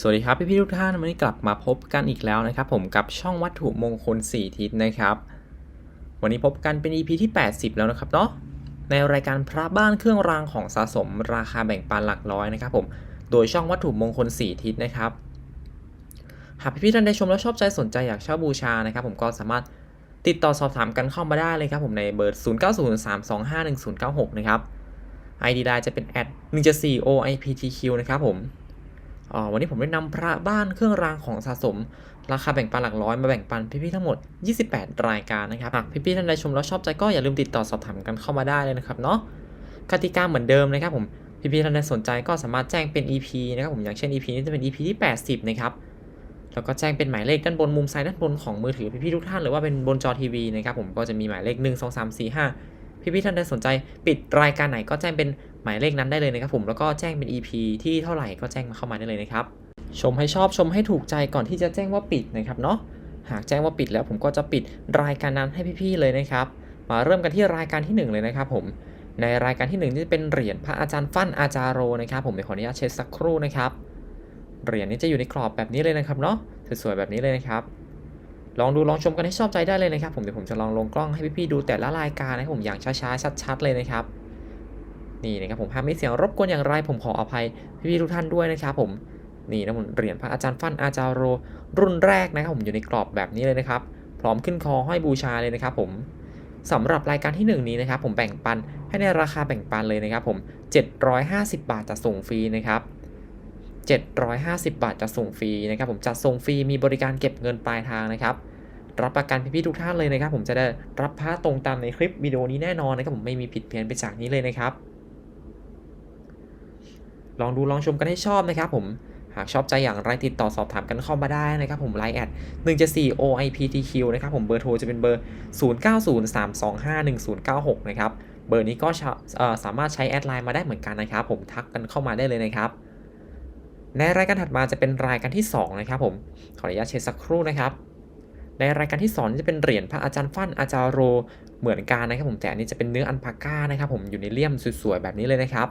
สวัสดีครับพี่ๆทุกท่านวันนี้กลับมาพบกันอีกแล้วนะครับ ผมกับช่องวัตถุมงคล 4 ทิศนะครับ วันนี้พบกันเป็น EP ที่ 80 แล้วนะครับเนาะในรายการพระบ้านเครื่องรางของสะสม ราคาแบ่งปันหลักร้อยนะครับ ผมโดยช่องวัตถุมงคล 4 ทิศนะครับ หากพี่ๆท่านใดชมแล้วชอบใจสนใจอยากเช่าบูชานะครับ ผมก็สามารถติดต่อสอบถามกันเข้ามาได้เลยครับ ผมในเบอร์ 0903251096 นะครับ ID ไลน์จะเป็น 174 OIPTQ นะครับผม วันนี้ผมได้นำพระบ้านเครื่องรางของสะสม ราคาแบ่งปันหลักร้อยมาแบ่งปันพี่ๆทั้งหมด 28 รายการนะครับหากพี่ๆท่านใดชมแล้วชอบใจก็อย่าลืมติดต่อสอบถามกันเข้ามาได้เลยนะครับเนาะกติกาเหมือนเดิมนะครับผมพี่ๆท่านใดสนใจก็สามารถแจ้งเป็น EP นะครับผมอย่างเช่น EP นี้จะเป็น EP ที่ 80 นะครับแล้วก็แจ้งเป็นหมายเลขด้านบนมุมซ้ายด้านบนของมือถือพี่ๆทุกท่านหรือว่าเป็นบนจอทีวีนะครับผมก็จะมีหมายเลข 1 2 3 4 5พี่ๆท่านใดสนใจ ปิดรายการไหนก็แจ้งเป็น หมายเลขนั้นได้เลยนะครับผมแล้วก็แจ้งเป็น EP ที่เท่าไหร่ก็แจ้งมาเข้ามาได้เลยนะครับ ชมให้ชอบชมให้ถูกใจก่อนที่จะแจ้งว่าปิดนะครับเนาะหากแจ้งว่าปิดแล้วผมก็จะปิดรายการนั้นให้พี่ๆเลยนะครับ มาเริ่มกันที่รายการที่หนึ่งเลยนะครับผมในรายการที่หนึ่งจะเป็นเหรียญพระอาจารย์ฟั่นอาจารโรนะครับ ผมเดี๋ยวขออนุญาตเช็ดสักครู่นะครับเหรียญนี้จะอยู่ในกรอบแบบนี้เลยนะครับเนาะสวยๆแบบนี้เลยนะครับ ลองดูลองชมกันให้ชอบใจได้เลยนะครับ ผมเดี๋ยวผมจะลองลงกล้องให้พี่ๆดูแต่ละรายการนะครับผมอย่างช้าๆชัด ๆ เลยนะครับ นี่นะครับผมหากมีเสียงรบกวนอย่างไรผมขออภัยพี่ๆทุกท่านด้วยนะครับผมนี่นะผมเหรียญพระอาจารย์ฟั่นอาจารโร รุ่นแรกนะครับผมอยู่ในกรอบแบบนี้เลยนะครับ พร้อมขึ้นคอห้อยบูชาเลยนะครับผมสำหรับรายการที่หนึ่งนี้นะครับผมแบ่งปันให้ในราคาแบ่งปันเลยนะครับผม 750 บาทจะส่งฟรีนะครับ 750 บาทจะส่งฟรีนะครับผมจัดส่งฟรีมีบริการเก็บเงินปลายทางนะครับรับประกันพี่ๆทุกท่านเลยนะครับ ผมจะได้รับพระตรงตามในคลิปวิดีโอนี้แน่นอนนะครับผมไม่มีผิดเพี้ยนไปจากนี้เลยนะครับ ลองดูลองชมกันให้ชอบนะครับผมหากชอบใจอย่างไรติดต่อสอบถามกันเข้ามาได้นะครับผมไลน์แอด174 OIPTQ นะครับผมเบอร์โทรจะเป็นเบอร์ 0903251096 นะครับ เบอร์นี้ก็สามารถใช้แอดไลน์มาได้เหมือนกันนะครับผมทักกันเข้ามาได้เลยนะครับ ในรายการถัดมาจะเป็นรายการที่ 2 นะครับผม ขออนุญาตเช็คสักครู่นะครับ ในรายการที่2นี่จะเป็นเหรียญพระอาจารย์ฟั่นอาจารย์โรเหมือนกันนะครับผมแต่อันนี้จะเป็นเนื้ออันพาก้านะครับผมอยู่ในเลี่ยมสวยๆแบบนี้เลยนะครับ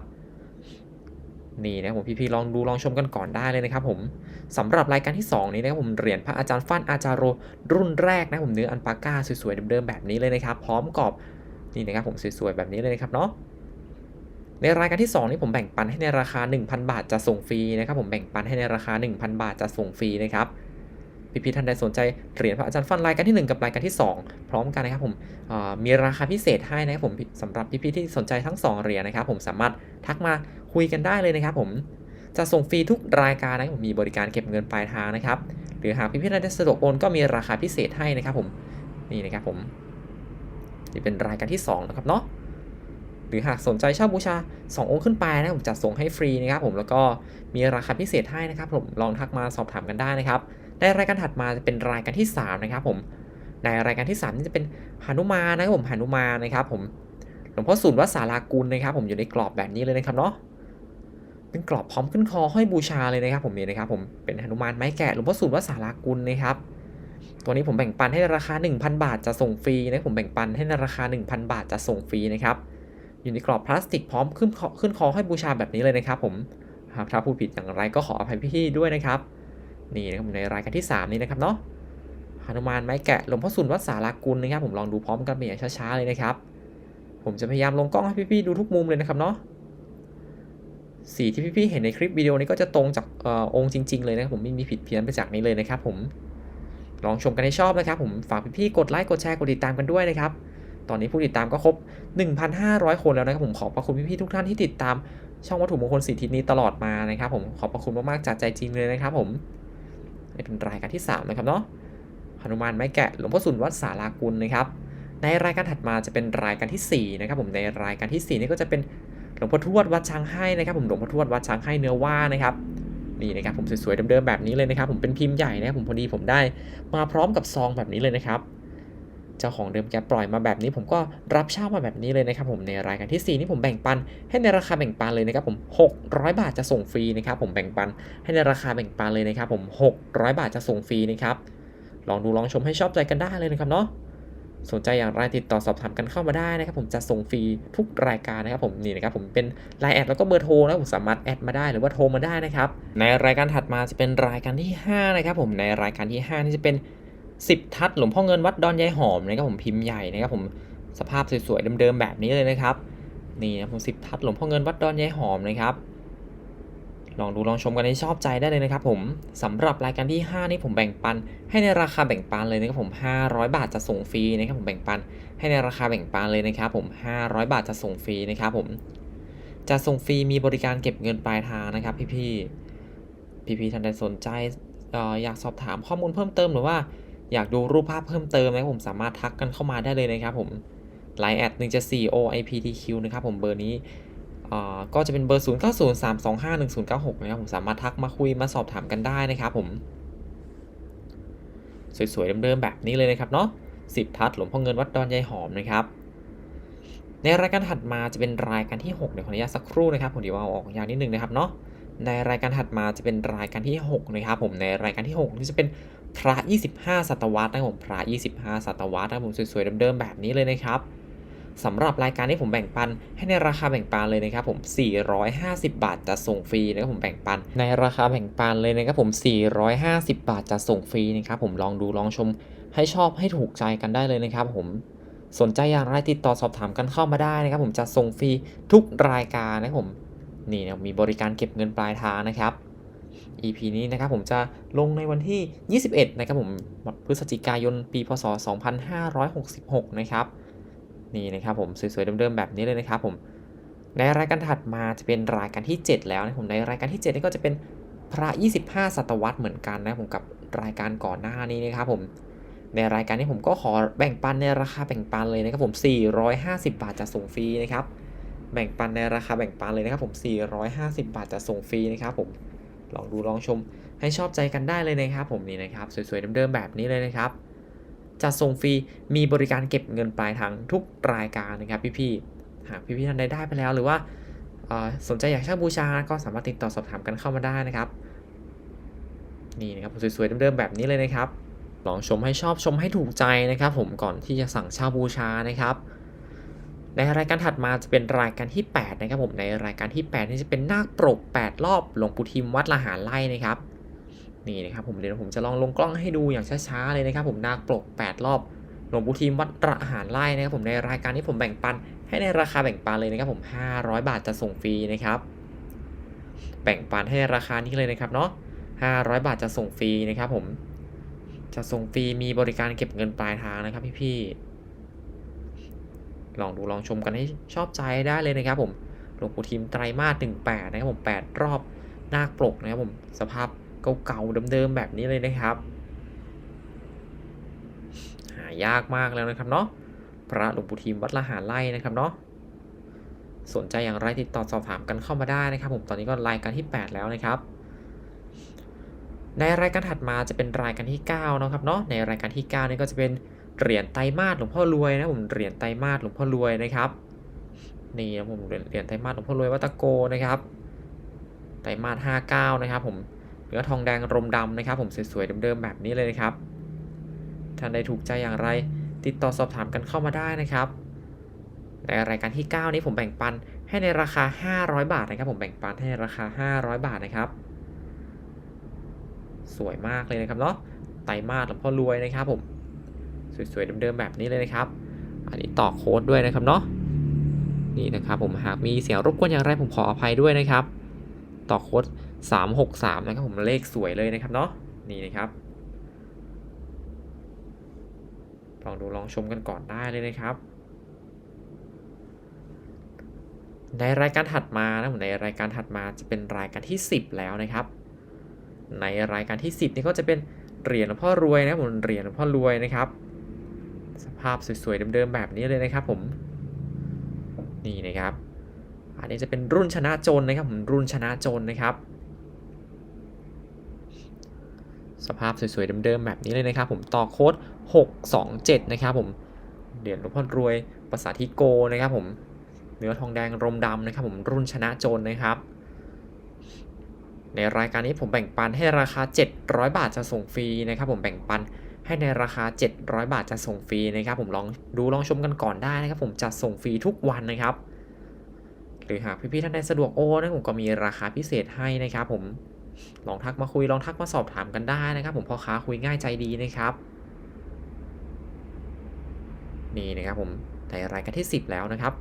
นี่นะครับผมพี่ๆลองดูลองชมกันก่อนได้เลยนะครับผมสำหรับรายการที่ 2 นี้นะครับผมเหรียญพระอาจารย์ฟั่นอาจารย์โรรุ่นแรกนะผมเนื้ออันปาก้าสวยๆเดิมๆแบบนี้เลยนะครับ พร้อมกรอบนี่นะครับผมสวยๆแบบนี้เลยนะครับเนาะในรายการที่ 2 นี้ผมแบ่งปันให้ในราคา 1,000 บาทจะส่งฟรีนะครับผมแบ่งปันให้ในราคา 1,000 บาทจะส่งฟรีนะครับ พี่ๆท่านใดสนใจเหรียญพระอาจารย์ฟันรายการที่ 1 กับรายการที่ 2 พร้อมกันนะครับผมมีราคาพิเศษให้นะครับผมสำหรับพี่ๆที่สนใจทั้ง 2เหรียญนะครับผมสามารถทักมาคุยกันได้เลยนะครับผมจะส่งฟรีทุกรายการนะครับผมมีบริการเก็บเงินปลายทางนะครับ หรือหากพี่ๆท่านใดสะดวกโอนก็มีราคาพิเศษให้นะครับผมนี่นะครับผมนี่เป็นรายการที่2นะครับเนาะหรือหากสนใจเช่าบูชา 2 องค์ขึ้นไปนะผมจัดส่งให้ฟรีนะครับผมแล้วก็มีราคาพิเศษให้นะครับผมลองทักมาสอบถามกันได้นะครับ ในรายการถัดมาจะเป็นรายการที่ 3 นะครับผมในรายการที่ 3 นี่จะเป็นหนุมานะครับผมหนุมานนะครับผมหลวงพ่อสุนวัดสารากุลนะครับ ผมอยู่ในกรอบแบบนี้เลยนะครับเนาะเป็นกรอบพร้อมขึ้นคอห้อยบูชาเลยนะครับ ผมนี่นะครับผมเป็นหนุมานไม้แกะหลวงพ่อสุนวัดสารากุลนะครับตัวนี้ผมแบ่งปันให้ในราคา 1,000 บาทจะส่งฟรีนะผมแบ่งปันให้ในราคา 1,000 บาทจะส่งฟรีนะครับอยู่ในกรอบพลาสติกพร้อมขึ้นคอขึ้นคอให้บูชาแบบนี้เลยนะครับ ผมหากถ้าพูดผิดอย่างไรก็ขออภัยพี่ๆด้วยนะครับ นี่นะครับในรายการที่ 3 นี้นะครับเนาะหนุมานไม้แกะหลวงพ่อสุนวัดสารากุลนะครับ ผมลองดูพร้อมกันเป็นอย่างช้าๆเลยนะครับ ผมจะพยายามลงกล้องให้พี่ๆดูทุกมุมเลยนะครับเนาะสีที่พี่ๆเห็นในคลิปวิดีโอนี้ก็จะตรงจากออองค์จริง ๆ เลยนะครับผมไม่มีผิดเพี้ยนไปจากนี้เลยนะครับ ผมลองชมกันให้ชอบนะครับ ผมฝากพี่ๆกดไลค์กดแชร์กดติดตามกันด้วยนะครับตอนนี้ผู้ติดตามก็ครบ 1,500 คนแล้วนะครับผมขอบพระคุณพี่ๆทุกท่านที่ติดตามช่องวัตถุมงคลสีทิศนี้ตลอดมานะครับ ผมขอบพระคุณมากๆจากใจจริงเลยนะครับ ผม นี่เป็นรายการที่ 3 นะครับเนาะหนุมานไม้แกะหลวงพ่อสุนวัดสารากุลนะครับ ในรายการถัดมาจะเป็นรายการที่4นะครับผมในรายการที่4นี่ก็จะเป็นหลวงพ่อทวดวัดช้างให้นะครับ ผมหลวงพ่อทวดวัดช้างให้เนื้อว่านะครับนี่นะครับผมสวยๆเดิมๆแบบนี้เลยนะครับ ผมเป็นพิมพ์ใหญ่นะครับผมพอดีผมได้มาพร้อมกับซองแบบนี้เลยนะครับ เจ้าของเดิมแกปล่อยมาแบบนี้ ผมก็รับเช่ามาแบบนี้เลยนะครับผมในรายการที่ 4 นี่ผมแบ่งปัน ให้ในราคาแบ่งปันเลยนะครับผม 600 บาทจะส่งฟรีนะครับผมแบ่งปัน ให้ในราคาแบ่งปันเลยนะครับผม 600 บาทจะส่งฟรีนะครับลองดูลองชมให้ชอบใจกันได้เลยนะครับเนาะสนใจอย่างไรติดต่อสอบถามกันเข้ามาได้นะครับผมจะส่งฟรีทุกรายการนะครับผมนี่นะครับผมเป็นไลน์แอดแล้วก็เบอร์โทรนะผมสามารถแอดมาได้หรือว่าโทรมาได้นะครับในรายการถัดมาจะเป็นรายการที่ 5 นะครับผมในรายการที่ 5 นี่จะเป็น 10ทัดหลวงพ่อเงินวัดดอนยายหอมนะครับผมพิมพ์ใหญ่นะครับผมสภาพสวยๆเดิมๆแบบนี้เลยนะครับนี่นะผม10ทัดหลวงพ่อเงินวัดดอนยายหอมนะครับลองดูลองชมกันให้ชอบใจได้เลยนะครับผมสำหรับรายการที่ 5 นี่ผมแบ่งปัน ให้ในราคาแบ่งปันเลยนะครับผม 500 บาทจะส่งฟรีนะครับผมแบ่งปัน ให้ในราคาแบ่งปันเลยนะครับผม 500 บาทจะส่งฟรีนะครับผมจะส่งฟรีมีบริการเก็บเงินปลายทางนะครับ พี่ๆพี่ๆท่านใดสนใจอออยากสอบถามข้อมูลเพิ่มเติมหรือว่า อยากดูรูปภาพเพิ่มเติมนะครับผมสามารถทักกันเข้ามาได้เลยนะครับผม Line แอด174 OIPTQ นะครับผมเบอร์นี้ก็จะเป็นเบอร์ 0903251096 นะครับผมสามารถทักมาคุยมาสอบถามกันได้นะครับผม สวยๆเดิมๆแบบนี้เลยนะครับเนาะ10 ทัดหลวงพ่อเงินวัดดอนยายหอมนะครับ ในรายการถัดมาจะเป็นรายการที่ 6 เดี๋ยวขออนุญาตสักครู่นะครับผมเดี๋ยวเอาออกยาวนิดนึงนะครับเนาะ ในรายการถัดมาจะเป็นรายการที่ 6 นะครับผมในรายการที่6ที่จะเป็นพระ 25 ศตวรรษนะครับผมพระ 25 ศตวรรษนะครับผมสวยๆเดิมๆแบบนี้เลยนะครับสำหรับรายการที่ผมแบ่งปันให้ในราคาแบ่งปันเลยนะครับผม 450 บาทจะส่งฟรีนะครับผมแบ่งปัน ในราคาแบ่งปันเลยนะครับผม 450 บาทจะส่งฟรีนะครับผมลองดูลองชมให้ชอบให้ถูกใจกันได้เลยนะครับผมสนใจอย่างไรติดต่อสอบถามกันเข้ามาได้นะครับผมจะส่งฟรีทุกรายการนะครับผม นี่นะมีบริการเก็บเงินปลายทางนะครับ EP นี้นะครับผมจะลงในวันที่ 21 นะครับผมพฤศจิกายนปีพศ 2566 นะครับนี่นะครับผมสวยๆเดิมๆแบบนี้เลยนะครับผมในรายการถัดมาจะเป็นรายการที่ 7 แล้วนะผมในรายการที่ 7 นี่ก็จะเป็นพระ 25 ศตวรรษเหมือนกันนะผมกับรายการก่อนหน้านี้นะครับผมในรายการนี้ผมก็ขอแบ่งปันในราคาแบ่งปันเลยนะครับผม 450 บาทจะส่งฟรีนะครับ แบ่งปันในราคาแบ่งปันเลยนะครับผม 450 บาทจะส่งฟรีนะครับผมลองดูลองชมให้ชอบใจกันได้เลยนะครับผมนี่นะครับ สวยๆเดิมๆแบบนี้เลยนะครับจะส่งฟรีมีบริการเก็บเงินปลายทางทุกรายการนะครับพี่ๆหากพี่ๆท่านใดได้ไปแล้วหรือว่าสนใจอยากเช่าบูชาก็สามารถติดต่อสอบถามกันเข้ามาได้นะครับ นี่นะครับสวยๆเดิมๆแบบนี้เลยนะครับลองชมให้ชอบชมให้ถูกใจนะครับ ผมก่อนที่จะสั่งเช่าบูชานะครับ ในรายการถัดมาจะเป็นรายการที่ 8 นะครับผมในรายการที่ 8 นี่จะเป็นนาคปรก 8 รอบหลวงปู่ทิมวัดละหารไล่นะครับนี่นะครับผมเดี๋ยวผมจะลองลงกล้องให้ดูอย่างช้าๆเลยนะครับผมนาคปรก 8 รอบหลวงปู่ทิมวัดละหารไล่นะครับผมในรายการที่ผมแบ่งปัน ให้ในราคาแบ่งปันเลยนะครับผม 500 บาทจะส่งฟรีนะครับแบ่งปันให้ราคานี้เลยนะครับเนาะ500 บาทจะส่งฟรีนะครับผมจะส่งฟรีมีบริการเก็บเงินปลายทางนะครับพี่ๆ ลองดูลองชมกันให้ชอบใจได้เลยนะครับผมหลวงปู่ทิมไตรมาส18นะครับผม 8 รอบนาคปลกนะครับผมสภาพเก่าๆเดิมๆแบบนี้เลยนะครับหายากมากแล้วนะครับเนาะพระหลวงปู่ทิมวัดละหารไล่นะครับเนาะสนใจอย่างไรติดต่อสอบถามกันเข้ามาได้นะครับ ผมตอนนี้ก็รายการที่ 8 แล้วนะครับ ในรายการถัดมาจะเป็นรายการที่9นะครับเนาะในรายการที่ 9 นี่ก็จะเป็น เหรียญไตรมาสหลวงพ่อรวยนะผมเหรียญไตรมาสหลวงพ่อรวยนะครับนี่นะผมเหรียญไตรมาสหลวงพ่อรวยวัตโกนะครับไตรมาส59นะครับผมเนื้อทองแดงรมดำนะครับ ผมสวยๆเดิมๆแบบนี้เลยนะครับท่านใดถูกใจอย่างไร ติดต่อสอบถามกันเข้ามาได้นะครับในรายการที่ 9 นี้ผมแบ่งปันให้ในราคา 500 บาทนะครับ ผมแบ่งปันให้ในราคา 500 บาทนะครับ สวยมากเลยนะครับเนาะไตรมาสหลวงพ่อรวยนะครับผม สวยๆเดิมๆแบบนี้เลยนะครับ อันนี้ต่อโค้ดด้วยนะครับเนาะนี่นะครับผมหากมีเสียงรบกวนอย่างไรผมขออภัยด้วยนะครับ ต่อโค้ด 363 นะครับผมเลขสวยเลยนะครับเนาะนี่นะครับลองดูลองชมกันก่อนได้เลยนะครับ ในรายการถัดมานะผมในรายการถัดมาจะเป็นรายการที่ 10 แล้วนะครับ ในรายการที่ 10นี่ก็จะเป็นเหรียญหลวงพ่อรวยนะผมเหรียญหลวงพ่อรวยนะครับ ภาพสวยๆเดิมๆแบบนี้เลยนะครับผมนี่นะครับ อันนี้จะเป็นรุ่นชนะโจนนะครับผมรุ่นชนะโจนนะครับ สภาพสวยๆเดิมๆแบบนี้เลยนะครับ ผมต่อโค้ด627 นะครับผมเหรียญหลวงพ่อรวยภาษาทิโกนะครับผมเนื้อทองแดงรมดำนะครับผมรุ่นชนะโจนนะครับ ในรายการนี้ผมแบ่งปันให้ราคา 700 บาทจะส่งฟรีนะครับ ผมแบ่งปัน ให้ในราคา 700 บาทจะส่งฟรีนะครับ ผมลองดูลองชมกันก่อนได้นะครับ ผมจะส่งฟรีทุกวันนะครับ หรือหากพี่ๆท่านใดสะดวกโอนนะผมก็มีราคาพิเศษให้นะครับ ผมลองทักมาคุยลองทักมาสอบถามกันได้นะครับ ผมพ่อค้าคุยง่ายใจดีนะครับนี่นะครับผมในรายการที่ 10 แล้วนะครับ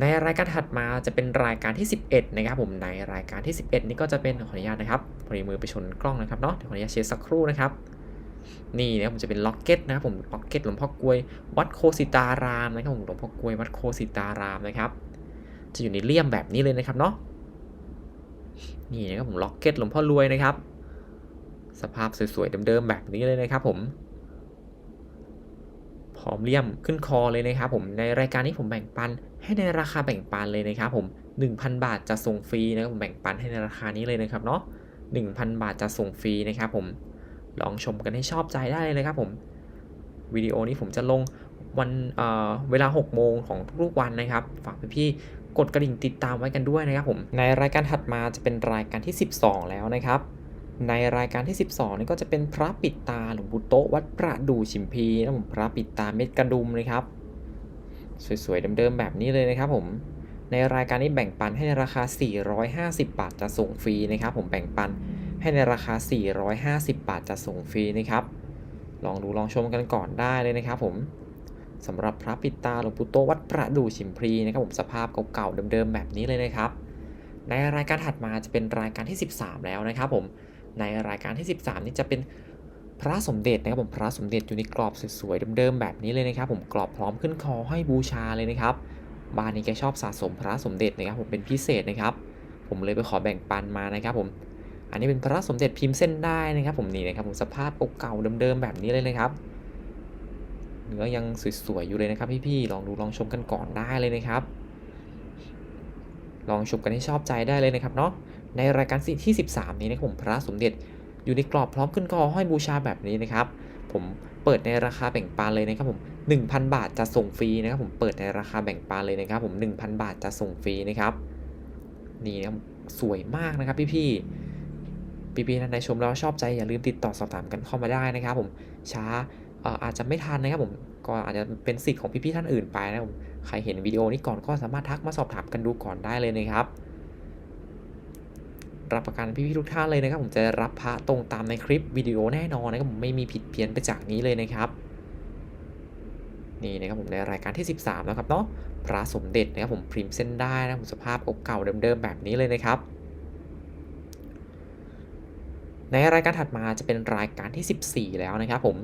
ในรายการถัดมาจะเป็นรายการที่ 11 นะครับ ผมในรายการที่ 11 นี่ก็จะเป็นขออนุญาตนะครับพอดีมือไปชนกล้องนะครับเนาะเดี๋ยวขออนุญาตเช็คสักครู่นะครับ นี่นะครับผมจะเป็นล็อกเก็ตนะครับผมล็อกเก็ตหลวงพ่อกลวย วัดโคสิตารามนะครับผมหลวงพ่อกลวยวัดโคสิตารามนะครับ จะอยู่ในเลี่ยมแบบนี้เลยนะครับเนาะนี่นะครับผมล็อกเก็ตหลวงพ่อรวยนะครับ สภาพสวยๆเดิมๆแบบนี้เลยนะครับผมพร้อมเลี่ยมขึ้นคอเลยนะครับผมในรายการนี้ผมแบ่งปันให้ในราคาแบ่งปันเลยนะครับผม 1,000 บาทจะส่งฟรีนะครับผมแบ่งปันให้ในราคานี้เลยนะครับเนาะ1,000 บาทจะส่งฟรีนะครับผม ลองชมกันให้ชอบใจได้เลยนะครับผมวิดีโอนี้ผมจะลงวันเเวลา 6 โมงของทุกๆวันนะครับ ฝากพี่ๆกดกระดิ่งติดตามไว้กันด้วยนะครับผม ในรายการถัดมาจะเป็นรายการที่ 12 แล้วนะครับ ในรายการที่ 12นี่ก็จะเป็นพระปิดตาหลวงปู่โตวัดประดูชิมพีนะผมพระปิดตาเม็ดกระดุมนะครับ สวยๆเดิมๆแบบนี้เลยนะครับผม ในรายการนี้แบ่งปันให้ในราคา 450 บาทจะส่งฟรีนะครับผมแบ่งปัน ให้ในราคา 450 บาทจะส่งฟรีนะครับ ลองดูลองชมกันก่อนได้เลยนะครับผมสำหรับพระปิดตาหลวงปู่โตวัดประดู่ชิมพรีนะครับผมสภาพเก่าๆเดิมๆแบบนี้เลยนะครับ ในรายการถัดมาจะเป็นรายการที่ 13 แล้วนะครับผมในรายการที่ 13 นี่จะเป็นพระสมเด็จนะครับผมพระสมเด็จอยู่ในกรอบสวยๆเดิมๆแบบนี้เลยนะครับ ผมกรอบพร้อมขึ้นคอให้บูชาเลยนะครับบ้านนี้แกชอบสะสมพระสมเด็จนะครับผมเป็นพิเศษนะครับ ผมเลยไปขอแบ่งปันมานะครับผม อันนี้เป็นพระสมเด็จพิมพ์เส้นได้นะครับ ผมนี่นะครับผมสภาพเก่าเดิมๆแบบนี้เลยนะครับเนื้อยังสวยๆอยู่เลยนะครับพี่ๆลองดูลองชมกันก่อนได้เลยนะครับ ลองชมกันให้ชอบใจได้เลยนะครับเนาะในรายการที่ 13 นี้นะครับผมพระสมเด็จอยู่ในกรอบพร้อมขึ้นคอห้อยบูชาแบบนี้นะครับ ผมเปิดในราคาแบ่งปันเลยนะครับผม 1,000 บาทจะส่งฟรีนะครับ ผมเปิดในราคาแบ่งปันเลยนะครับ ผม 1,000 บาทจะส่งฟรีนะครับ นี่นะสวยมากนะครับพี่ๆ พี่ๆท่านใดชมแล้วชอบใจอย่าลืมติดต่อสอบถามกันเข้ามาได้นะครับผมช้าอาจจะไม่ทันนะครับผมก็อาจจะเป็นสิทธิ์ของพี่ๆท่านอื่นไปนะผมใครเห็นวิดีโอนี้ก่อนก็สามารถทักมาสอบถามกันดูก่อนได้เลยนะครับ รับประกันพี่ๆทุกท่านเลยนะครับ ผมจะรับพระตรงตามในคลิปวิดีโอแน่นอนนะครับผมไม่มีผิดเพี้ยนไปจากนี้เลยนะครับนี่นะครับผมในรายการที่ 13แล้วครับเนาะพระสมเด็จนะครับผมพริมเส้นได้นะผมสภาพเก่าเดิมๆแบบนี้เลยนะครับ ในรายการถัดมาจะเป็นรายการที่ 14 แล้วนะครับผม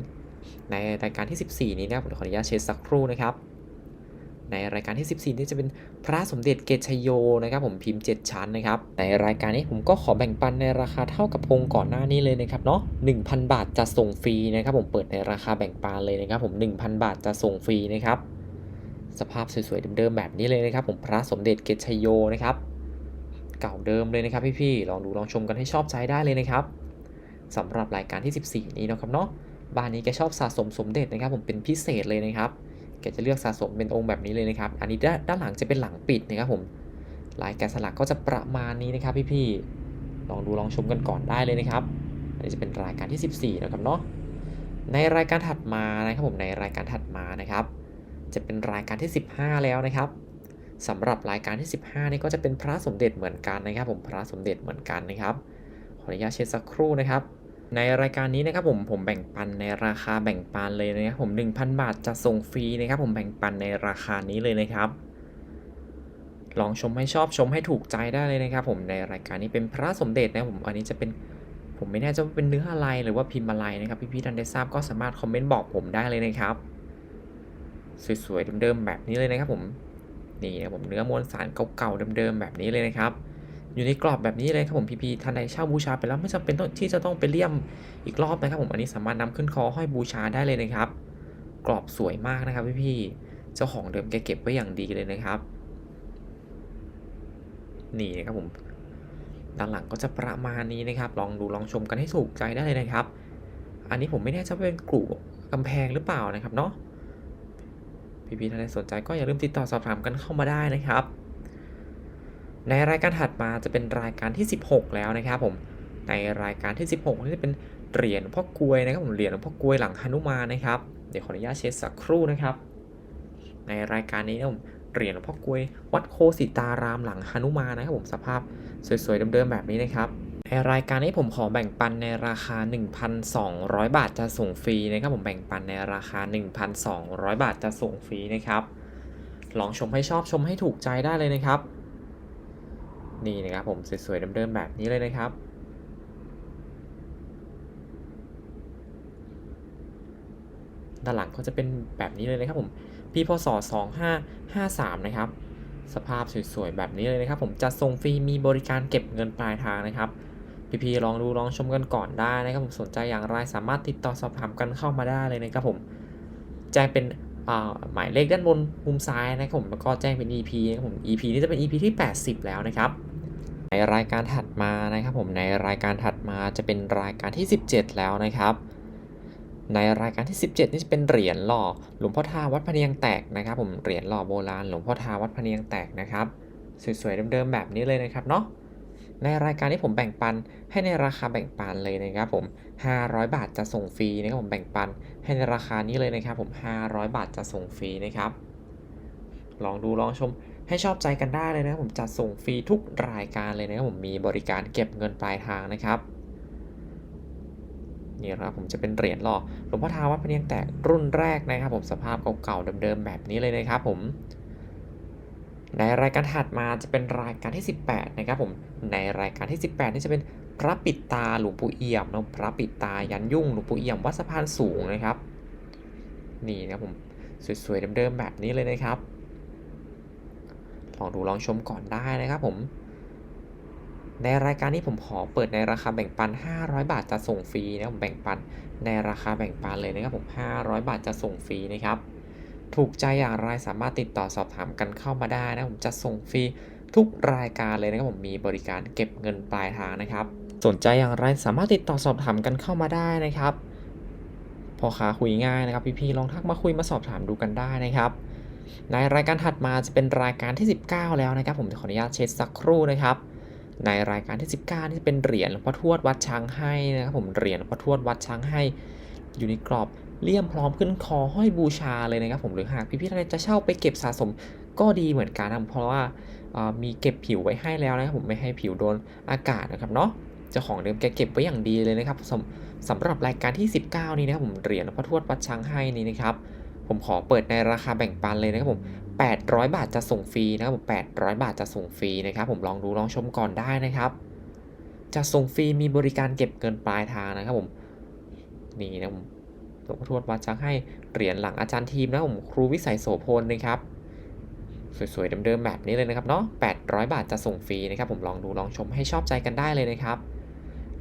ในรายการที่ 14 นี้นะครับผมขออนุญาตเช็คสักครู่นะครับ ในรายการที่ 14 นี่จะเป็นพระสมเด็จเกชโยนะครับ ผมพิมพ์ 7 ชั้นนะครับ ในรายการนี้ผมก็ขอแบ่งปันในราคาเท่ากับองค์ก่อนหน้านี้เลยนะครับเนาะ1,000 บาทจะส่งฟรีนะครับ ผมเปิดในราคาแบ่งปันเลยนะครับ ผม 1,000 บาทจะส่งฟรีนะครับ สภาพสวยๆเดิมๆแบบนี้เลยนะครับ ผมพระสมเด็จเกชโยนะครับ เก่าเดิมเลยนะครับพี่ๆลองดูลองชมกันให้ชอบใจได้เลยนะครับ สำหรับรายการที่ 14 นี้นะครับเนาะบ้านนี้แกชอบสะสมสมเด็จนะครับ ผมเป็นพิเศษเลยนะครับแกจะเลือกสะสมเป็นองค์แบบนี้เลยนะครับ อันนี้ด้านหลังจะเป็นหลังปิดนะครับผมลายแกะสลักก็จะประมาณนี้นะครับพี่ๆลองดูลองชมกันก่อนได้เลยนะครับอันนี้จะเป็นรายการที่ 14 นะครับเนาะในรายการถัดมานะครับผมในรายการถัดมานะครับ จะเป็นรายการที่ 15 แล้วนะครับสำหรับรายการที่ 15 นี่ก็จะเป็นพระสมเด็จเหมือนกันนะครับ ผมพระสมเด็จเหมือนกันนะครับ ออนุญาตเช็คสักครู่นะครับ ในรายการนี้นะครับผมผมแบ่งปันในราคาแบ่งปันเลยนะครับผม1,000 บาทจะส่งฟรีนะครับผมแบ่งปันในราคานี้เลยนะครับลองชมให้ชอบชมให้ถูกใจได้เลยนะครับ ผมในรายการนี้เป็นพระสมเด็จนะผมอันนี้จะเป็นผมไม่แน่ใจว่าเป็นเนื้ออะไรหรือว่าพิมพ์อะไรนะครับ พี่ๆท่านได้ทราบก็สามารถคอมเมนต์บอกผมได้เลยนะครับสวยๆเดิมๆแบบนี้เลยนะครับผมนี่นะผมเนื้อมวลสารเก่าๆเดิมๆแบบนี้เลยนะครับ อยู่ในกรอบแบบนี้เลยครับผมพี่ๆท่านใดเช่าบูชาไปแล้วไม่จำเป็นต้องที่จะต้องไปเลี่ยมอีกรอบนะครับผมอันนี้สามารถนำขึ้นคอห้อยบูชาได้เลยนะครับ กรอบสวยมากนะครับพี่ๆเจ้าของเดิมแกเก็บไว้อย่างดีเลยนะครับ นี่นะครับผมด้านหลังก็จะประมาณนี้นะครับ ลองดูลองชมกันให้ถูกใจได้เลยนะครับ อันนี้ผมไม่แน่ใจว่าเป็นกลุ่กำแพงหรือเปล่านะครับเนาะพี่ๆท่านใดสนใจก็อย่าลืมติดต่อสอบถามกันเข้ามาได้นะครับ ในรายการถัดมาจะเป็นรายการที่ 16 แล้วนะครับผม ในรายการที่ 16นี่จะเป็นเหรียญพ่อกลวยนะครับผมเหรียญพ่อกลวยหลังหนุมานนะครับ เดี๋ยวขออนุญาตเช็คสักครู่นะครับ ในรายการนี้นะผมเหรียญพ่อกลวยวัดโคสิตารามหลังหนุมานนะครับผมสภาพสวยๆเดิมๆแบบนี้นะครับในรายการนี้ผมขอแบ่งปันในราคา 1,200 บาทจะส่งฟรีนะครับผมแบ่งปันในราคา 1,200 บาทจะส่งฟรีนะครับ ลองชมให้ชอบชมให้ถูกใจได้เลยนะครับ นี่นะครับผมสวยๆเดิมๆแบบนี้เลยนะครับ ด้านหลังก็จะเป็นแบบนี้เลยนะครับผมปีพศ 2553 นะครับ สภาพสวยๆแบบนี้เลยนะครับ ผมจะส่งฟรีมีบริการเก็บเงินปลายทางนะครับพี่ๆลองดูลองชมกันก่อนได้นะครับผมสนใจอย่างไรสามารถติดต่อสอบถามกันเข้ามาได้เลยนะครับผมแจ้งเป็นอ่าหมายเลขด้านบนมุมซ้ายนะครับผมแล้วก็แจ้งเป็น EP นะครับผม EP นี้จะเป็น EP ที่ 80 แล้วนะครับ ในรายการถัดมานะครับผมในรายการถัดมาจะเป็นรายการที่ 17 แล้วนะครับ ในรายการที่ 17 นี่จะเป็นเหรียญหล่อหลวงพ่อทาวัดพะเนียงแตกนะครับ ผมเหรียญหล่อโบราณหลวงพ่อทาวัดพะเนียงแตกนะครับสวยๆเดิมๆแบบนี้เลยนะครับเนาะในรายการที่ผมแบ่งปันให้ในราคาแบ่งปันเลยนะครับผม 500 บาทจะส่งฟรีนะครับผมแบ่งปันให้ในราคานี้เลยนะครับผม 500 บาทจะส่งฟรีนะครับ ลองดูลองชม ให้ชอบใจกันได้เลยนะผมจัดส่งฟรีทุกรายการเลยนะครับผมมีบริการเก็บเงินปลายทางนะครับนี่ครับผมจะเป็นเหรียญหล่อหลวงพ่อทาวัดพเนียงแตกรุ่นแรกนะครับ ผมสภาพเก่าๆเดิมๆแบบนี้เลยนะครับผม ในรายการถัดมาจะเป็นรายการที่ 18 นะครับผมในรายการที่ 18 นี่จะเป็นพระปิดตาหลวงปู่เอี่ยมนะพระปิดตายันยุ่งหลวงปู่เอี่ยมวัดสะพานสูงนะครับ นี่นะผมสวยๆเดิมๆแบบนี้เลยนะครับ ลองดูลองชมก่อนได้นะครับผม ในรายการนี้ผมขอเปิดในราคาแบ่งปัน 500 บาทจะส่งฟรีนะผมแบ่งปันในราคาแบ่งปันเลยนะครับผม 500 บาทจะส่งฟรีนะครับ ถูกใจอย่างไรสามารถติดต่อสอบถามกันเข้ามาได้นะผมจะส่งฟรีทุกรายการเลยนะครับผมมีบริการเก็บเงินปลายทางนะครับ สนใจอย่างไรสามารถติดต่อสอบถามกันเข้ามาได้นะครับพอค้าคุยง่ายนะครับ พี่ๆลองทักมาคุยมาสอบถามดูกันได้นะครับ ในรายการถัดมาจะเป็นรายการที่ 19 แล้วนะครับ ผมขออนุญาตเช็คสักครู่นะครับ ในรายการที่ 19นี่เป็นเหรียญหลวงพ่อทวดวัดช้างให้นะครับผมเหรียญหลวงพ่อทวดวัดช้างให้อยู่ในกรอบเลี่ยมพร้อมขึ้นคอห้อยบูชาเลยนะครับผมหรือหากพี่ๆท่านจะเช่าไปเก็บสะสมก็ดีเหมือนกันนะเพราะว่ามีเก็บผิวไว้ให้แล้วนะครับผมไม่ให้ผิวโดนอากาศนะครับเนาะเจ้าของเดิมแกเก็บไว้อย่างดีเลยนะครับสำสำหรับรายการที่ 19 นี้นะครับผมเหรียญหลวงพ่อทวดวัดช้างให้นี่นะครับ ผมขอเปิดในราคาแบ่งปันเลยนะครับผม 800 บาทจะส่งฟรีนะครับผม 800 บาทจะส่งฟรีนะครับผมลองดูลองชมก่อนได้นะครับ จะส่งฟรีมีบริการเก็บเงินปลายทางนะครับผม นี่นะผมหลวงพ่อทวดวัดชักให้เหรียญหลังอาจารย์ทีมนะครับผมครูวิสัยโสพลนะครับสวยๆเดิมๆแบบนี้เลยนะครับเนาะ 800 บาทจะส่งฟรีนะครับผมลองดูลองชมให้ชอบใจกันได้เลยนะครับ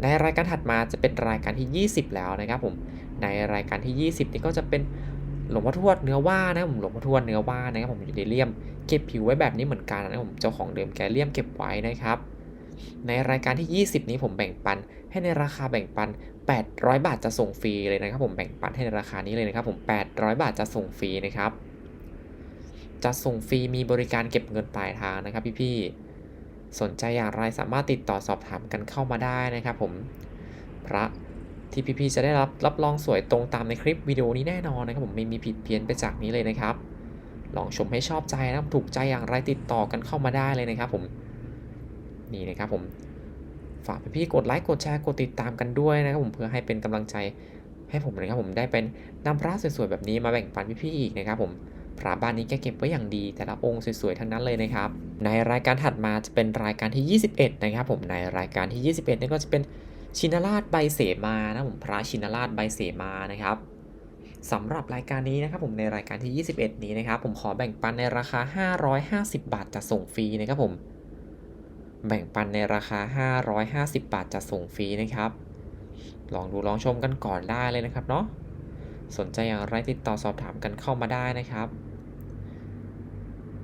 ในรายการถัดมาจะเป็นรายการที่ 20 แล้วนะครับผม ในรายการที่ 20 นี่ก็จะเป็น หลวงพ่อทวดเนื้อว่านะผมหลวงพ่อทวดเนื้อว่านะครับผมอยู่ในเลี่ยมเก็บผิวไว้แบบนี้เหมือนกันนะผมเจ้าของเดิมแกเลี่ยมเก็บไว้นะครับ ในรายการที่ 20 นี้ผมแบ่งปัน ให้ในราคาแบ่งปัน 800 บาทจะส่งฟรีเลยนะครับ ผมแบ่งปันให้ในราคานี้เลยนะครับผม 800 บาทจะส่งฟรีนะครับ จะส่งฟรีมีบริการเก็บเงินปลายทางนะครับ พี่ๆสนใจอย่างไรสามารถติดต่อสอบถามกันเข้ามาได้นะครับ ผมพระ ที่พี่ๆจะได้รับรับรองสวยตรงตามในคลิปวิดีโอนี้แน่นอนนะครับผมไม่มีผิดเพี้ยนไปจากนี้เลยนะครับ ลองชมให้ชอบใจนะครับถูกใจอย่างไรติดต่อกันเข้ามาได้เลยนะครับผมนี่นะครับผมฝากพี่ๆกดไลค์กดแชร์กดติดตามกันด้วยนะครับผมเพื่อให้เป็นกำลังใจให้ผมนะครับผมได้เป็นนำพระสวยๆแบบนี้มาแบ่งปันพี่ๆอีกนะครับผมพระบ้านนี้แกเก็บไว้อย่างดี แต่ละองค์สวยๆทั้งนั้นเลยนะครับ ในรายการถัดมาจะเป็นรายการที่ 21 นะครับผมในรายการที่ 21นี่ก็จะเป็น ชินราชใบเสมานะผมพระชินราชใบเสมานะครับสำหรับรายการนี้นะครับผมในรายการที่ 21 นี้นะครับ ผมขอแบ่งปันในราคา 550 บาทจะส่งฟรีนะครับผมแบ่งปันในราคา 550 บาทจะส่งฟรีนะครับ ลองดูลองชมกันก่อนได้เลยนะครับเนาะสนใจอย่างไรติดต่อสอบถามกันเข้ามาได้นะครับ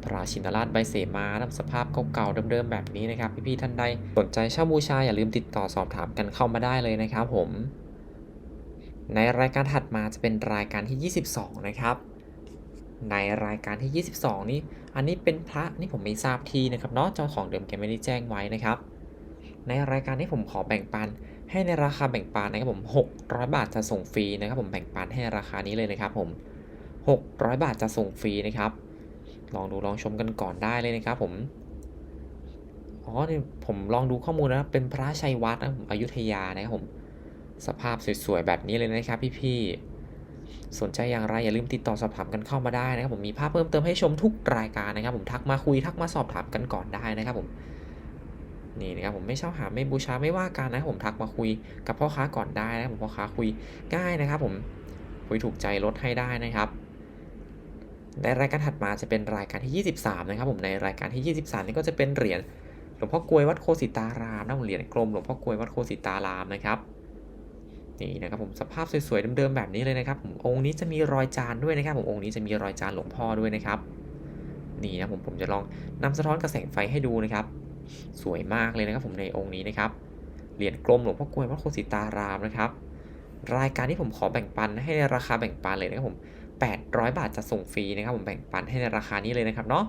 พระชินราชใบเสมานะสภาพเก่าๆเดิมๆแบบนี้นะครับ พี่ๆท่านใดสนใจเช่าบูชาอย่าลืมติดต่อสอบถามกันเข้ามาได้เลยนะครับผม ในรายการถัดมาจะเป็นรายการที่ 22 นะครับ ในรายการที่ 22 นี้ อันนี้เป็นพระนี่ผมไม่ทราบทีนะครับเนาะเจ้าของเดิมแกไม่ได้แจ้งไว้นะครับ ในรายการนี้ผมขอแบ่งปันให้ในราคาแบ่งปันนะครับผม 600 บาทจะส่งฟรีนะครับผมแบ่งปันให้ราคานี้เลยนะครับผม 600 บาทจะส่งฟรีนะครับ ลองดูลองชมกันก่อนได้เลยนะครับผมอ๋อนี่ผมลองดูข้อมูลนะเป็นพระชัยวัฒน์นะผมอยุธยานะครับผมสภาพสวยๆแบบนี้เลยนะครับพี่ๆสนใจอย่างไรอย่าลืมติดต่อสอบถามกันเข้ามาได้นะครับผมมีภาพเพิ่มเติมให้ชมทุกรายการนะครับ ผมทักมาคุยทักมาสอบถามกันก่อนได้นะครับผมนี่นะครับผมไม่เช่าหาไม่บูชาไม่ว่ากันนะครับผมทักมาคุยกับพ่อค้าก่อนได้นะครับผมพ่อค้าคุยง่ายนะครับ ผมคุยถูกใจลดให้ได้นะครับ ในรายการถัดมาจะเป็นรายการที่ 23 นะครับผมในรายการที่ 23 นี่ก็จะเป็นเหรียญหลวงพ่อกลวยวัดโคสิตารามนะผมเหรียญกลมหลวงพ่อกลวยวัดโคสิตารามนะครับนี่นะครับผมสภาพสวยๆเดิมๆแบบนี้เลยนะครับผมองค์นี้จะมีรอยจานด้วยนะครับผมองค์นี้จะมีรอยจานหลวงพ่อด้วยนะครับนี่นะผมผมจะลองนำสะท้อนกระแสงไฟให้ดูนะครับ สวยมากเลยนะครับผมในองค์นี้นะครับเหรียญกลมหลวงพ่อกลวยวัดโคสิตารามนะครับ รายการที่ผมขอแบ่งปันให้ในราคาแบ่งปันเลยนะครับผม 800 บาทจะส่งฟรีนะครับผมแบ่งปันให้ในราคานี้เลยนะครับเนาะ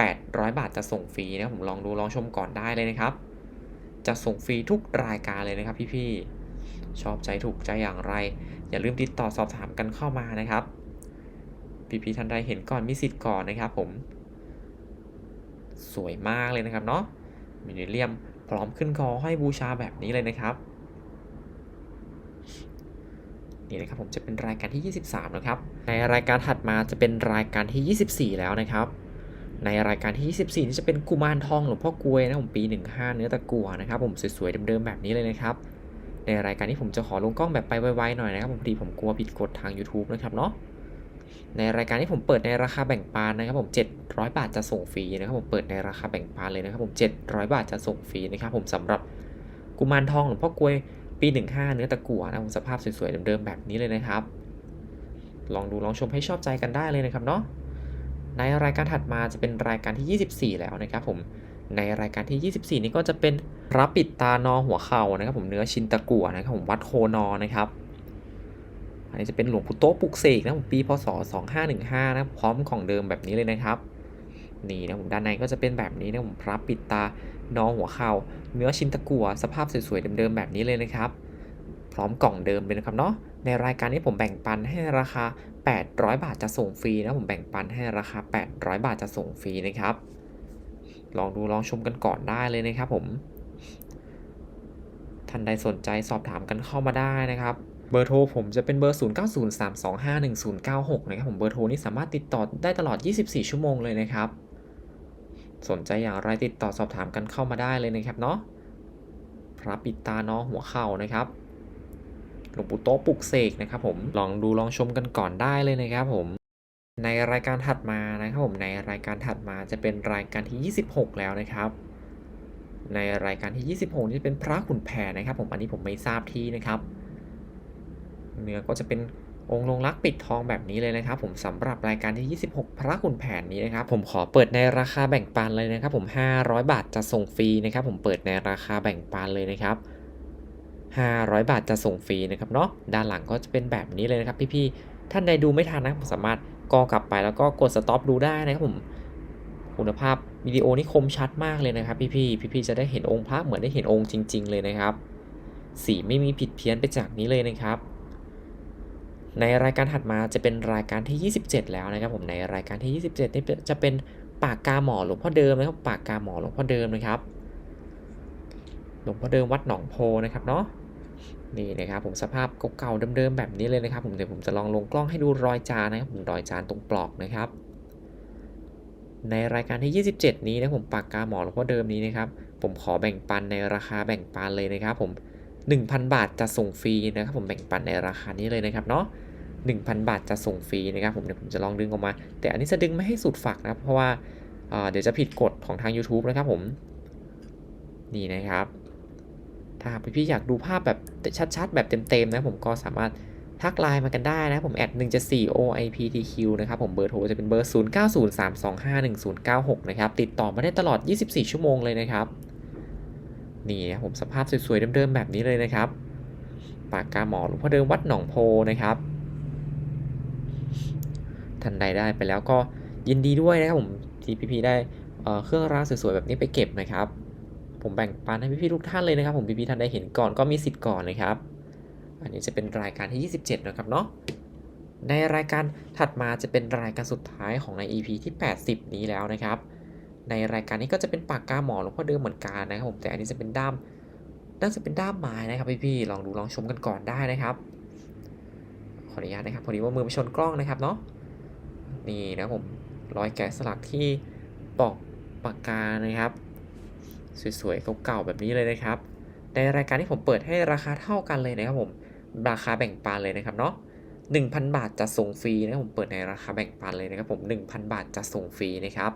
800 บาทจะส่งฟรีนะครับผมลองดูลองชมก่อนได้เลยนะครับ จะส่งฟรีทุกรายการเลยนะครับพี่ๆชอบใจถูกใจอย่างไร อย่าลืมติดต่อสอบถามกันเข้ามานะครับพี่ๆท่านใดเห็นก่อนมีสิทธิ์ก่อนนะครับ ผม สวยมากเลยนะครับเนาะมินิเลียมพร้อมขึ้นคอให้บูชาแบบนี้เลยนะครับ นี่นะครับผมจะเป็นรายการที่ 23 นะครับ ในรายการถัดมาจะเป็นรายการที่ 24 แล้วนะครับ ในรายการที่ 24 นี่จะเป็นกุมารทองหลวงพ่อกลวยนะผมปี 15 เนื้อตะกั่วนะครับผมสวยๆเดิมๆแบบนี้เลยนะครับ ในรายการนี้ผมจะขอลงกล้องแบบไปไวๆหน่อยนะครับผมพอดีผมกลัวผิดกฎทาง YouTube นะครับเนาะในรายการที่ผมเปิดในราคาแบ่งปันนะครับผม 700 บาทจะส่งฟรีนะครับผมเปิดในราคาแบ่งปันเลยนะครับผม 700 บาทจะส่งฟรีนะครับผมสำหรับกุมารทองหลวงพ่อกลวย ปี 15 เนื้อตะกั่วนะสภาพสวยๆเดิมๆแบบนี้เลยนะครับ ลองดูลองชมให้ชอบใจกันได้เลยนะครับเนาะในรายการถัดมาจะเป็นรายการที่ 24 แล้วนะครับผมในรายการที่ 24 นี้ก็จะเป็นพระปิดตานอหัวเข่านะครับ ผมเนื้อชินตะกั่วนะครับผมวัดโคนอนะครับอันนี้จะเป็นหลวงปู่โต๊ะปุกเสกนะผมปีพศ 2515 นะพร้อมของเดิมแบบนี้เลยนะครับ นี่นะผมด้านในก็จะเป็นแบบนี้นะผมพระปิดตานอหัวเข่าเนื้อชินตะกั่วสภาพสวยๆเดิมๆแบบนี้เลยนะครับ พร้อมกล่องเดิมเลยนะครับเนาะในรายการนี้ผมแบ่งปันให้ราคา 800 บาทจะส่งฟรีนะผมแบ่งปันให้ราคา 800 บาทจะส่งฟรีนะครับ ลองดูลองชมกันก่อนได้เลยนะครับผมท่านใดสนใจสอบถามกันเข้ามาได้นะครับเบอร์โทรผมจะเป็นเบอร์ 0903251096 นะครับผมเบอร์โทรนี้สามารถติดต่อได้ตลอด 24 ชั่วโมงเลยนะครับ สนใจอย่างไรติดต่อสอบถามกันเข้ามาได้เลยนะครับเนาะพระปิตาเน้อหัวเข่านะครับหลวงปู่โต๊ะปลุกเสกนะครับผมลองดูลองชมกันก่อนได้เลยนะครับผม ในรายการถัดมานะครับผมในรายการถัดมาจะเป็นรายการที่ 26 แล้วนะครับ ในรายการที่ 26 นี่จะเป็นพระขุนแผนนะครับ ผมอันนี้ผมไม่ทราบที่นะครับ เนื้อก็จะเป็น องค์ลงรักปิดทองแบบนี้เลยนะครับ ผมสำหรับรายการที่ 26 พระขุนแผนนี้นะครับ ผมขอเปิดในราคาแบ่งปันเลยนะครับ ผม 500 บาทจะส่งฟรีนะครับ ผมเปิดในราคาแบ่งปันเลยนะครับ 500 บาทจะส่งฟรีนะครับเนาะด้านหลังก็จะเป็นแบบนี้เลยนะครับ พี่ๆท่านใดดูไม่ทันนะผมสามารถกอกลับไปแล้วก็กดสต็อปดูได้นะครับผมคุณภาพวิดีโอนี่คมชัดมากเลยนะครับ พี่ๆพี่ๆจะได้เห็นองค์พระเหมือนได้เห็นองค์จริง ๆ เลยนะครับ สีไม่มีผิดเพี้ยนไปจากนี้เลยนะครับ ในรายการถัดมาจะเป็นรายการที่ 27 แล้วนะครับผมในรายการที่ 27นี่จะเป็นปากกาหมอหลวงพ่อเดิมนะครับปากกาหมอหลวงพ่อเดิมนะครับหลวงพ่อเดิมวัดหนองโพนะครับเนาะนี่นะครับผมสภาพเก่าๆเดิมๆแบบนี้เลยนะครับ ผมเดี๋ยวผมจะลองลงกล้องให้ดูรอยจานนะครับผมรอยจานตรงปลอกนะครับ ในรายการที่ 27 นี้นะผมปากกาหมอหลวงพ่อเดิมนี้นะครับ ผมขอแบ่งปันในราคาแบ่งปันเลยนะครับ ผม 1,000 บาทจะส่งฟรีนะครับผมแบ่งปันในราคานี้เลยนะครับเนาะ1,000 บาทจะส่งฟรีนะครับผมเดี๋ยวผมจะลองดึงออกมา แต่อันนี้จะดึงไม่ให้สุดฝักนะครับเพราะว่าเดี๋ยวจะผิดกฎของทาง YouTube นะครับผม นี่นะครับ ถ้าพี่ๆอยากดูภาพแบบชัดๆ แบบเต็มๆนะผมก็สามารถทักไลน์มากันได้นะผมแอด174 OIPTQ นะครับผมเบอร์โทรจะเป็นเบอร์ 0903251096 นะครับ ติดต่อมาได้ตลอด 24 ชั่วโมงเลยนะครับ นี่นะผมสภาพสวยๆเดิมๆแบบนี้เลยนะครับ ปากกาหมอหลวงพ่อเดิมวัดหนองโพนะครับท่านใดได้ไปแล้วก็ยินดีด้วยนะครับผมที่พี่ๆได้เครื่องรางสวยๆแบบนี้ไปเก็บนะครับ ผมแบ่งปันให้พี่ๆทุกท่านเลยนะครับ ผมพี่ๆท่านได้เห็นก่อนก็มีสิทธิ์ก่อนนะครับ อันนี้จะเป็นรายการที่ 27 นะครับเนาะในรายการถัดมาจะเป็นรายการสุดท้ายของใน EP ที่ 80 นี้แล้วนะครับ ในรายการนี้ก็จะเป็นปากกาหมอหลวงพ่อเดิมเหมือนกันนะครับผมแต่อันนี้จะเป็นด้ามน่าจะเป็นด้ามไม้นะครับพี่ๆลองดูลองชมกันก่อนได้นะครับขออนุญาตนะครับพอดีว่ามือไปชนกล้องนะครับเนาะนี่นะผมรอยแกะสลักที่ปอกปากกานะครับ สวยๆเก่าๆแบบนี้เลยนะครับ ในรายการที่ผมเปิดให้ราคาเท่ากันเลยนะครับผมราคาแบ่งปันเลยนะครับเนาะ1,000 บาทจะส่งฟรีนะครับผมเปิดในราคาแบ่งปันเลยนะครับผม 1,000 บาทจะส่งฟรีนะครับ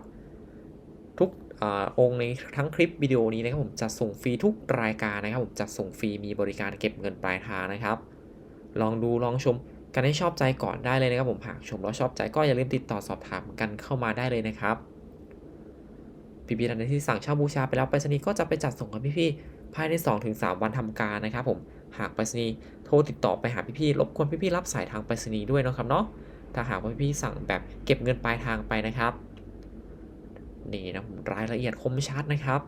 ทุกอองค์ในทั้งคลิปวิดีโอนี้นะครับผมจะส่งฟรีทุกรายการนะครับผมจะส่งฟรีมีบริการเก็บเงินปลายทางนะครับ ลองดูลองชมกันให้ชอบใจก่อนได้เลยนะครับผมหากชมแล้วชอบใจก็อย่าลืมติดต่อสอบถามกันเข้ามาได้เลยนะครับพี่ๆท่านใดที่สั่งเช่าบูชาไปแล้วไปรษณีย์ก็จะไปจัดส่งกับพี่ๆภายใน 2-3 วันทำการนะครับผมหากไปรษณีย์โทรติดต่อไปหาพี่ๆรบกวนพี่ๆรับสายทางไปรษณีย์ด้วยนะครับเนาะถ้าหากว่าพี่ๆสั่งแบบเก็บเงินปลายทางไปนะครับ นี่นะผมรายละเอียดคมชัดนะครับ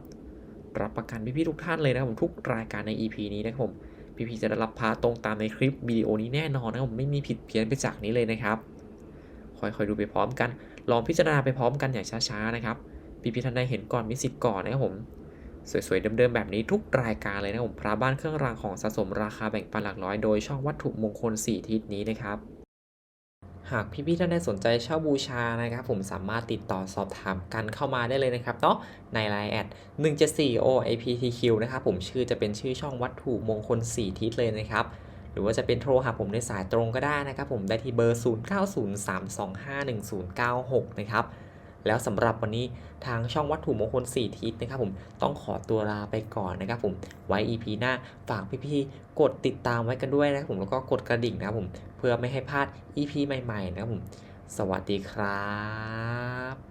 รับประกันพี่ๆทุกท่านเลยนะครับผมทุกรายการใน EP นี้นะครับผมพี่ๆจะได้รับพาตรงตามในคลิปวิดีโอนี้แน่นอนนะครับผมไม่มีผิดเพี้ยนไปจากนี้เลยนะครับค่อยๆดูไปพร้อมกัน ลองพิจารณาไปพร้อมกันอย่างช้าๆนะครับพี่ๆท่านใดเห็นก่อนมีสิทธิ์ก่อนนะครับผม สวยๆเดิมๆแบบนี้ทุกรายการเลยนะผมพระบ้านเครื่องรางของสะสมราคาแบ่งปันหลักร้อยโดยช่องวัตถุมงคล 4 ทิศนี้นะครับ หากพี่ๆท่านใดสนใจเช่าบูชานะครับ ผมสามารถติดต่อสอบถามกันเข้ามาได้เลยนะครับเนาะใน Line แอด174 OIPTQ นะครับผมชื่อจะเป็นชื่อช่องวัตถุมงคล 4 ทิศเลยนะครับ หรือว่าจะเป็นโทรหาผมในสายตรงก็ได้นะครับ ผมได้ที่เบอร์ 0903251096 นะครับ แล้วสำหรับวันนี้ทางช่องวัตถุมงคล 4 ทิศนะครับผมต้องขอตัวลาไปก่อนนะครับผมไว้ EP หน้าฝากพี่ๆกดติดตามไว้กันด้วยนะครับผมแล้วก็กดกระดิ่งนะครับผมเพื่อไม่ให้พลาด EP ใหม่ๆนะครับผมสวัสดีครับ